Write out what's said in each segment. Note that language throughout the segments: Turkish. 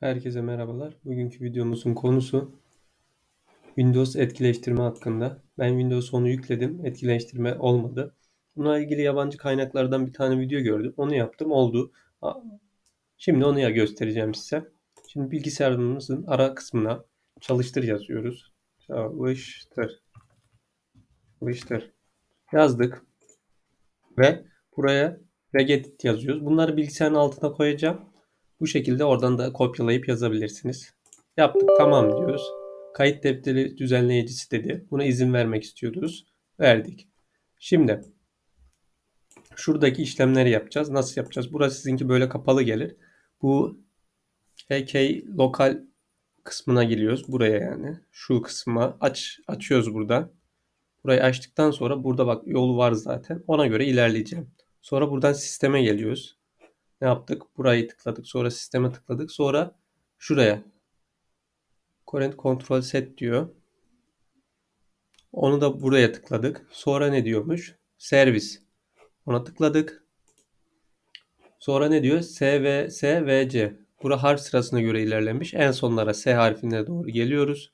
Herkese merhabalar. Bugünkü videomuzun konusu Windows etkileştirme hakkında. Ben Windows 10'u yükledim. Etkileştirme olmadı. Buna ilgili yabancı kaynaklardan bir tane video gördüm. Onu yaptım. Oldu. Şimdi onu ya göstereceğim size. Şimdi bilgisayarımızın ara kısmına çalıştır yazıyoruz. Çalıştır. Çalıştır. Yazdık. Ve buraya regedit yazıyoruz. Bunları bilgisayarın altına koyacağım. Bu şekilde oradan da kopyalayıp yazabilirsiniz. Yaptık tamam diyoruz. Kayıt defteri düzenleyicisi dedi. Buna izin vermek istiyoruz. Verdik. Şimdi şuradaki işlemleri yapacağız. Nasıl yapacağız? Burası sizinki böyle kapalı gelir. Bu HK lokal kısmına giriyoruz. Buraya yani. Şu kısma aç açıyoruz burada. Burayı açtıktan sonra burada bak yolu var zaten. Ona göre ilerleyeceğim. Sonra buradan sisteme geliyoruz ne yaptık? Burayı tıkladık. Sonra sisteme tıkladık. Sonra şuraya current control set diyor. Onu da buraya tıkladık. Sonra ne diyormuş? Servis. Ona tıkladık. Sonra ne diyor? S, V, S, V, C. Bura harf sırasına göre ilerlemiş. En sonlara S harfine doğru geliyoruz.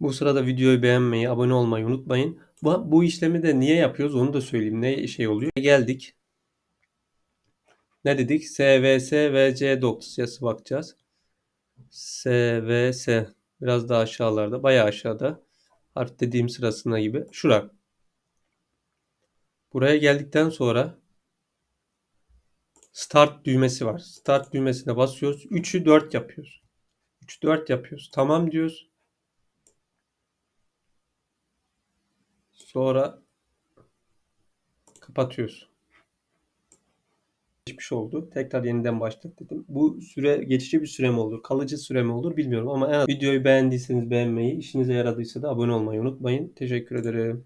Bu sırada videoyu beğenmeyi, abone olmayı unutmayın. Bu, işlemi de niye yapıyoruz onu da söyleyeyim. Ne şey oluyor? Geldik. Ne dedik? SVS VC dosyası bakacağız. SVS biraz daha aşağılarda. Bayağı aşağıda. Harf dediğim sırasına gibi. Şura. Buraya geldikten sonra Start düğmesi var. Start düğmesine basıyoruz. 3'ü 4 yapıyoruz. 3 4 yapıyoruz. Tamam diyoruz. Sonra kapatıyoruz. Geçmiş oldu. Tekrar yeniden başlat dedim. Bu süre geçici bir süre mi olur, kalıcı süre mi olur bilmiyorum ama en videoyu beğendiyseniz beğenmeyi, işinize yaradıysa da abone olmayı unutmayın. Teşekkür ederim.